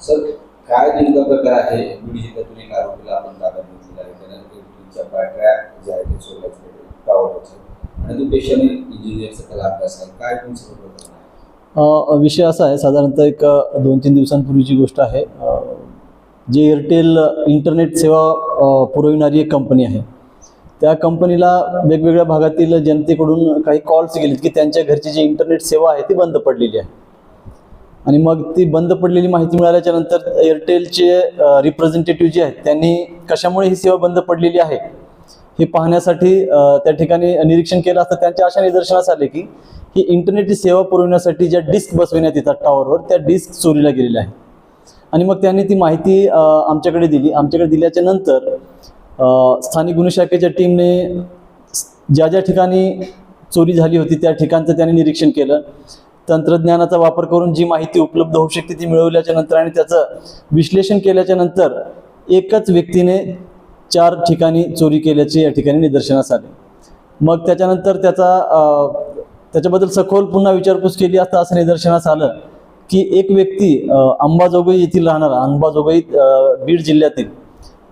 Sir काय नेमका प्रकार आहे? आरोपीला आपण घेतलेला आहे. त्यानंतर तुमच्या बॅटऱ्या टावरचे आणि पेशाने इंजिनिअरचा कला अभ्यास आहे. काय तुमचं विषय असा आहे साधारणतः एक दोन तीन दिवसांपूर्वीची गोष्ट आहे. जे एअरटेल इंटरनेट सेवा पुरविणारी एक कंपनी आहे. त्या कंपनीला वेगवेगळ्या भागातील जनतेकडून काही कॉल्स गेलेत की त्यांच्या घरची जी इंटरनेट सेवा आहे ती बंद पडलेली आहे. आणि मग ती बंद पडलेली माहिती मिळाल्याच्या नंतर एअरटेलचे रिप्रेझेंटेटिव्ह जे आहेत त्यांनी कशामुळे ही सेवा बंद पडलेली आहे? हे पाहण्यासाठी त्या ठिकाणी निरीक्षण केलं असता त्यांच्या अशा निदर्शनास आले की ही इंटरनेटची सेवा पुरवण्यासाठी ज्या डिस्क बसविण्यात येतात टॉवरवर त्या डिस्क चोरीला गेलेल्या आहेत. आणि मग त्यांनी ती माहिती आमच्याकडे दिली. आमच्याकडे दिल्याच्या नंतर स्थानिक गुन्हे शाखेच्या टीमने ज्या ज्या ठिकाणी चोरी झाली होती त्या ठिकाणचं त्यांनी निरीक्षण केलं. तंत्रज्ञानाचा वापर करून जी माहिती उपलब्ध होऊ शकते ती मिळवल्याच्या नंतर आणि त्याचं विश्लेषण केल्याच्यानंतर एकच व्यक्तीने चार ठिकाणी चोरी केल्याचे या ठिकाणी निदर्शनास आले. मग त्याच्यानंतर त्याचा त्याच्याबद्दल सखोल पुन्हा विचारपूस केली असता असं निदर्शनास आलं की एक व्यक्ती अंबाजोगाई येथील राहणारा अंबाजोगाई बीड जिल्ह्यातील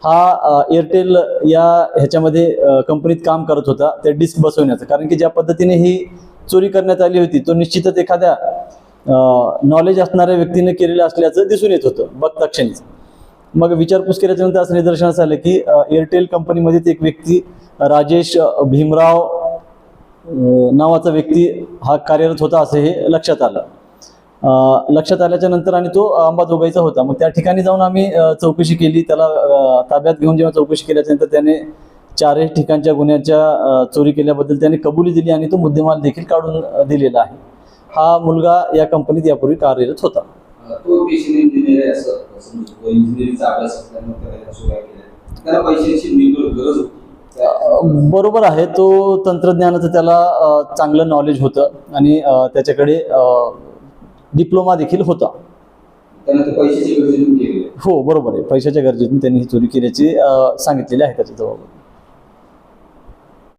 हा एअरटेल या ह्याच्यामध्ये कंपनीत काम करत होता त्या डिस्क बसवण्याचं. कारण की ज्या पद्धतीने ही चोरी करण्यात आली होती तो निश्चितच एखाद्या नॉलेज असणाऱ्या व्यक्तीने केलेलं असल्याचं दिसून येत होतं बघता क्षणीच. मग विचारपूस केल्याच्यानंतर असं निदर्शनास आलं की एअरटेल कंपनीमध्येच एक व्यक्ती राजेश भीमराव नावाचा व्यक्ती हा कार्यरत होता असं हे लक्षात आलं. लक्षात आल्याच्यानंतर आणि तो अंबाजोगाईचा होता. मग त्या ठिकाणी जाऊन आम्ही चौकशी केली. त्याला ताब्यात घेऊन जेव्हा चौकशी केल्याच्यानंतर त्याने चारही ठिकाणच्या गुन्ह्याच्या चोरी केल्याबद्दल त्याने कबुली दिली आणि तो मुद्देमाल देखील काढून दिलेला आहे. हा मुलगा या कंपनीत यापूर्वी कार्यरत होता. बरोबर आहे. तो तंत्रज्ञानाचं त्याला चांगलं नॉलेज होतं आणि त्याच्याकडे डिप्लोमा देखील होता. हो बरोबर आहे. पैशाच्या गरजेतून त्यांनी ही चोरी केल्याची सांगितलेली आहे त्याच्या जबाब